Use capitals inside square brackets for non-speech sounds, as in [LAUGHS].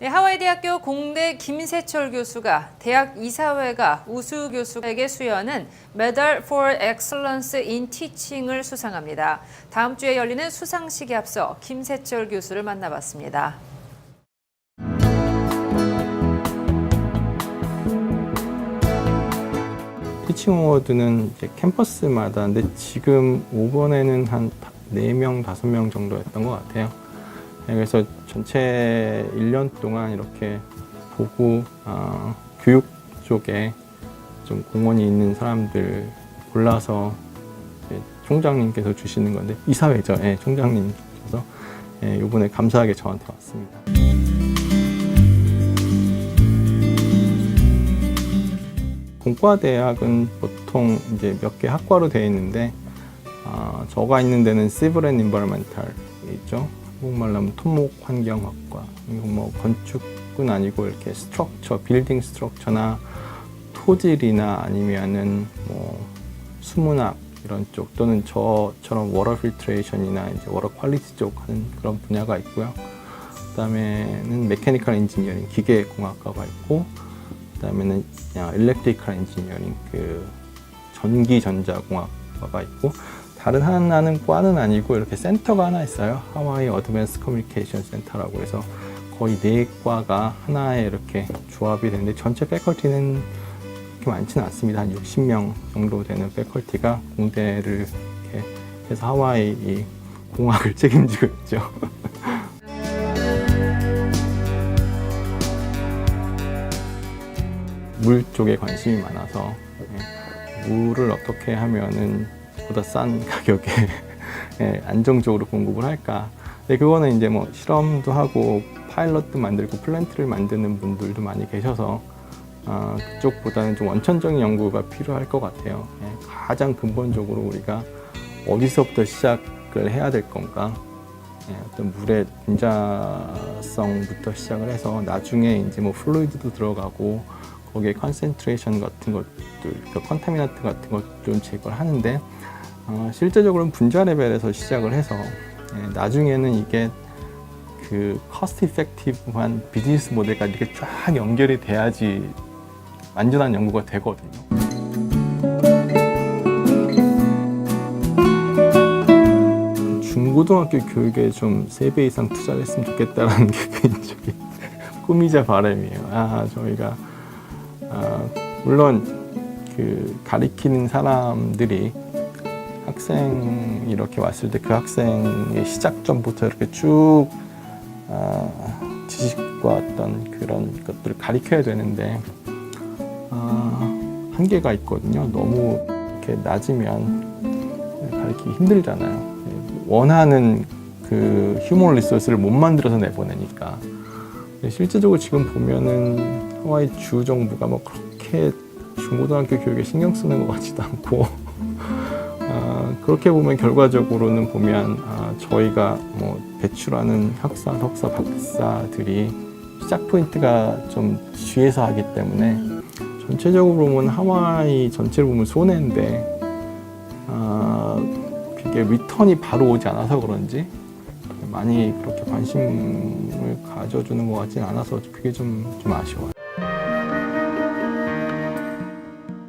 네, 하와이 대학교 공대 김세철 교수가 대학 이사회가 우수 교수에게 수여하는 Medal for Excellence in Teaching을 수상합니다. 다음 주에 열리는 수상식에 앞서 김세철 교수를 만나봤습니다. 피칭 어워드는 이제 캠퍼스마다 근데 지금 5번에는 한 4명, 5명 정도였던 것 같아요. 네, 그래서 전체 1년 동안 이렇게 보고 어, 교육 쪽에 좀 공헌이 있는 사람들 골라서 총장님께서 주시는 건데 이사회죠. 예, 총장님께서 예, 이번에 감사하게 저한테 왔습니다. 공과 대학은 보통 이제 몇 개 학과로 되어 있는데 아, 저가 있는 데는 and Environmental 있죠. 한국말로 하면 토목 환경학과. 뭐 건축은 아니고 이렇게 스트럭처, 빌딩 스트럭처나 토질이나 아니면은 뭐 수문학 이런 쪽 또는 저처럼 워터 필트레이션이나 이제 워터 퀄리티 쪽 하는 그런 분야가 있고요. 그다음에는 메카니컬 엔지니어링 기계 공학과가 있고 그다음에는 일렉트리컬 엔지니어링 그 전기 전자 공학과가 있고 다른 하나는 과는 아니고 이렇게 센터가 하나 있어요. 하와이 어드밴스 커뮤니케이션 센터라고 해서 거의 네 과가 하나에 이렇게 조합이 되는데 전체 패컬티는 그렇게 많지는 않습니다. 한 60명 정도 되는 패컬티가 공대를 이렇게 해서 하와이 이 공학을 [LAUGHS] 책임지고 있죠. [LAUGHS] 물 쪽에 관심이 많아서 예, 물을 어떻게 하면은 보다 싼 [LAUGHS] 가격에 예, 안정적으로 공급을 할까. 근데 그거는 이제 뭐 실험도 하고 파일럿도 만들고 플랜트를 만드는 분들도 많이 계셔서 아, 그쪽보다는 좀 원천적인 연구가 필요할 것 같아요. 예, 가장 근본적으로 우리가 어디서부터 시작을 해야 될 건가? 예, 어떤 물의 분자성부터 시작을 해서 나중에 이제 뭐 플루이드도 들어가고 거기에 컨센트레이션 같은 것들, 그 컨타미나트 같은 것 좀 제거를 하는데 어, 실제적으로는 분자 레벨에서 시작을 해서 예, 나중에는 이게 그 커스트 이펙티브한 비즈니스 모델까지 이렇게 쫙 연결이 돼야지 완전한 연구가 되거든요. 중고등학교 교육에 좀세배 이상 투자를 했으면 좋겠다라는 [LAUGHS] 게 개인적인 꿈이자 바람이에요. 아, 저희가 아, 물론 그 가리키는 사람들이 학생 이렇게 왔을 때 그 학생의 시작점부터 이렇게 쭉 아, 지식과 어떤 그런 것들을 가리켜야 되는데 아, 한계가 있거든요. 너무 이렇게 낮으면 가리키기 힘들잖아요. 원하는 그 휴먼 리소스를 못 만들어서 내보내니까 실제적으로 지금 보면은 하와이 주 정부가 뭐 그렇게 중고등학교 교육에 신경 쓰는 것 같지도 않고 [LAUGHS] 아, 그렇게 보면 결과적으로는 보면 아, 저희가 뭐 배출하는 학사, 석사, 박사들이 시작 포인트가 좀 뒤에서 하기 때문에 전체적으로 보면 하와이 전체를 보면 손해인데 아, 그게 리턴이 바로 오지 않아서 그런지 많이 그렇게 관심을 가져주는 것 같지는 않아서 그게 좀, 좀 아쉬워요.